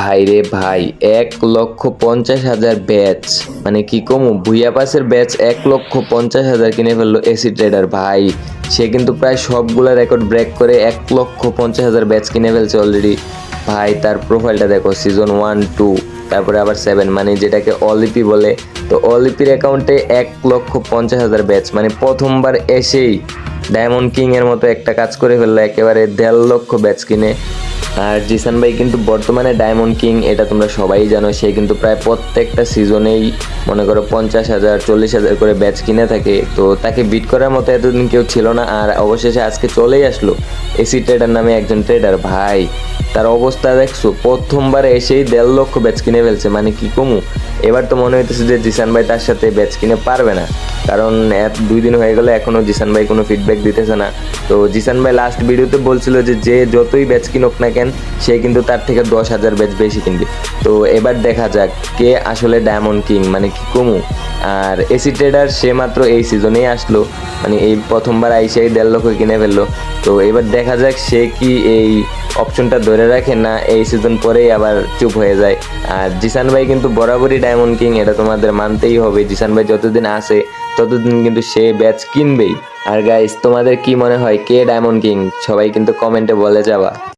ভাই রে ভাই, এক লক্ষ পঞ্চাশ হাজার ব্যাচ। মানে কি কমু, ভুইয়া পাসের ব্যাচ এক লক্ষ পঞ্চাশ হাজার কিনে ফেলল এসি ট্রেডার ভাই। সে কিন্তু প্রায় সবগুলা রেকর্ড ব্রেক করে এক লক্ষ পঞ্চাশ হাজার ব্যাচ কিনে ফেলছে অলরেডি ভাই, তার প্রোফাইলটা দেখো সিজন ওয়ান টু তারপরে আবার সেভেন মানে যেটাকে অলিপি বলে। তো অলিপির অ্যাকাউন্টে এক লক্ষ পঞ্চাশ হাজার ব্যাচ মানে প্রথমবার এসেই ডায়মন্ড কিং এর মতো একটা কাজ করে ফেলল, একেবারে দেড় লক্ষ ব্যাচ কিনে। আর জিসান ভাই কিন্তু বর্তমানে ডায়মন্ড কিং এটা তোমরা সবাই জানো, সে কিন্তু প্রায় প্রত্যেকটা সিজনেই মনে করো পঞ্চাশ হাজার, চল্লিশ হাজার করে ব্যাচ কিনে থাকে। তো তাকে বিট করার মতো এতদিন কেউ ছিল না, আর অবশেষে আজকে চলেই আসলো। এসি ট্রেডার নামে একজন ট্রেডার ভাই, তার অবস্থা দেখছ? প্রথমবার এসেই দেড় লক্ষ ব্যাচ কিনে ফেলছে মানে কি কমু? এবার তো মনে হইতেছে যে জিসান ভাই তার সাথে ব্যাচ কিনে পারবে না। কারণ দুই দিন হয়ে গেলে এখনও জিসান ভাই কোনো ফিডব্যাক দিতেছে না। তো জিসান ভাই লাস্ট ভিডিওতে বলছিল যে যে যতই ব্যাচ কিনুক না কেন সে কিন্তু তার থেকে দশ হাজার ব্যাচ বেশি কিনবে। তো এবার দেখা যাক কে আসলে ডায়মন্ড কিং মানে কি কমু? আর এসি ট্রেডার সে মাত্র এই সিজনেই আসলো মানে এই প্রথমবার আইসিআই দেড় লক্ষ কিনে ফেলল। তো এবার দেখা যাক সে কি এই অপশনটা ধরে রাখে না এই সিজন পরেই আবার চুপ হয়ে যায়। আর জিসান ভাই কিন্তু বরাবরই ডায়মন্ড কিং এটা তোমাদের মানতেই হবে। জিসান ভাই যতদিন আসে ততদিন কিন্তু সে ব্যাচ কিনবেই। আর গাইস তোমাদের কি মনে হয় কে ডায়মন্ড কিং সবাই কিন্তু কমেন্টে বলে যাওয়া